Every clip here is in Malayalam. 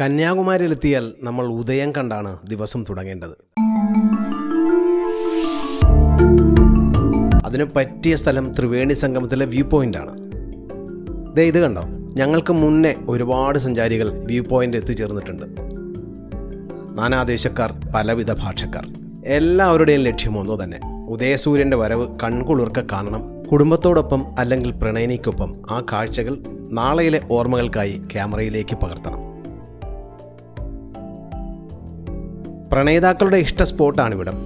കന്യാകുമാരിയിലെത്തിയാൽ നമ്മൾ ഉദയം കണ്ടാണ് ദിവസം തുടങ്ങേണ്ടത്. അതിന് പറ്റിയ സ്ഥലം ത്രിവേണി സംഗമത്തിലെ വ്യൂ പോയിന്റാണ് ദേ ഇത് കണ്ടോ? ഞങ്ങൾക്ക് മുന്നേ ഒരുപാട് സഞ്ചാരികൾ വ്യൂ പോയിന്റ് എത്തിച്ചേർന്നിട്ടുണ്ട്. നാനാദേശക്കാർ പലവിധ ഭാഷക്കാർ. എല്ലാവരുടെയും ലക്ഷ്യം ഒന്നു തന്നെ. ഉദയസൂര്യന്റെ വരവ് കൺകുളിർക്ക കാണണം. കുടുംബത്തോടൊപ്പം അല്ലെങ്കിൽ പ്രണയിനിക്കൊപ്പം ആ കാഴ്ചകൾ നാളെയിലെ ഓർമ്മകൾക്കായി ക്യാമറയിലേക്ക് പകർത്തണം. പ്രണയിതാക്കളുടെ ഇഷ്ട സ്പോട്ടാണിവിടം.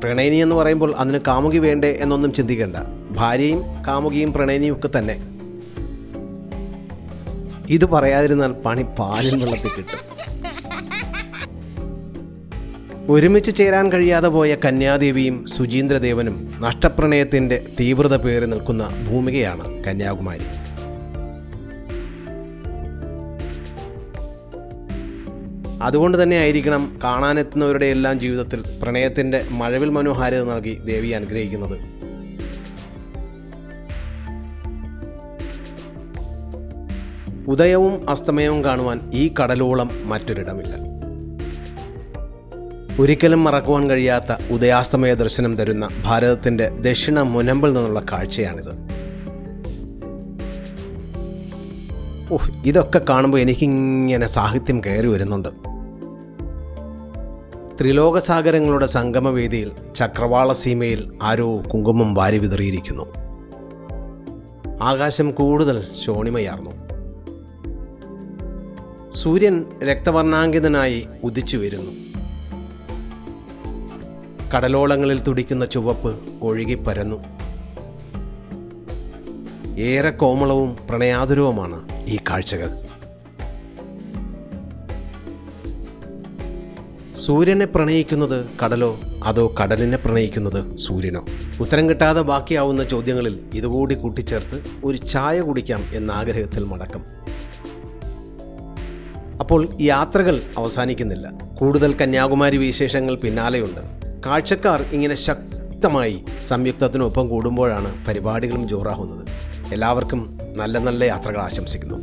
പ്രണയിനി എന്ന് പറയുമ്പോൾ അതിന് കാമുകി വേണ്ടേ എന്നൊന്നും ചിന്തിക്കേണ്ട. ഭാര്യയും കാമുകിയും പ്രണയിനിയും ഒക്കെ തന്നെ. ഇത് പറയാതിരുന്നാൽ പണി പാലിൻ വെള്ളത്തിൽ കിട്ടും. ഒരുമിച്ച് ചേരാൻ കഴിയാതെ പോയ കന്യാദേവിയും സുചീന്ദ്രദേവനും നഷ്ടപ്രണയത്തിന്റെ തീവ്രത പേറി നിൽക്കുന്ന ഭൂമികയാണ് കന്യാകുമാരി. അതുകൊണ്ട് തന്നെ ആയിരിക്കണം കാണാനെത്തുന്നവരുടെ എല്ലാം ജീവിതത്തിൽ പ്രണയത്തിന്റെ മഴവിൽ മനോഹാരിത നൽകി ദേവി അനുഗ്രഹിക്കുന്നത്. ഉദയവും അസ്തമയവും കാണുവാൻ ഈ കടലോളം മറ്റൊരിടമില്ല. ഒരിക്കലും മറക്കുവാൻ കഴിയാത്ത ഉദയാസ്തമയ ദർശനം തരുന്ന ഭാരതത്തിന്റെ ദക്ഷിണ മുനമ്പിൽ നിന്നുള്ള കാഴ്ചയാണിത്. ഓഹ് ഇതൊക്കെ കാണുമ്പോൾ എനിക്കിങ്ങനെ സാഹിത്യം കയറി വരുന്നുണ്ട്. ത്രിലോകസാഗരങ്ങളുടെ സംഗമവേദിയിൽ ചക്രവാള സീമയിൽ ആരോ കുങ്കുമം വാരി വിതറിയിരിക്കുന്നു. ആകാശം കൂടുതൽ ശോണിമയാർന്നു. സൂര്യൻ രക്തവർണാങ്കിതനായി ഉദിച്ചു വരുന്നു. കടലോളങ്ങളിൽ തുടിക്കുന്ന ചുവപ്പ് ഒഴുകിപ്പരന്നു. ഏറെ കോമളവും പ്രണയാതുരവുമാണ് ഈ കാഴ്ചകൾ. സൂര്യനെ പ്രണയിക്കുന്നത് കടലോ അതോ കടലിനെ പ്രണയിക്കുന്നത് സൂര്യനോ? ഉത്തരം കിട്ടാതെ ബാക്കിയാവുന്ന ചോദ്യങ്ങളിൽ ഇതുകൂടി കൂട്ടിച്ചേർത്ത് ഒരു ചായ കുടിക്കാം എന്ന ആഗ്രഹത്തിൽ മടക്കം. അപ്പോൾ യാത്രകൾ അവസാനിക്കുന്നില്ല. കൂടുതൽ കന്യാകുമാരി വിശേഷങ്ങൾ പിന്നാലെയുണ്ട്. കാഴ്ചക്കാർ ഇങ്ങനെ ശക്തമായി സംയുക്തത്തിനൊപ്പം കൂടുമ്പോഴാണ് പരിപാടികളും ജോറാകുന്നത്. എല്ലാവർക്കും നല്ല നല്ല യാത്രകൾ ആശംസിക്കുന്നു.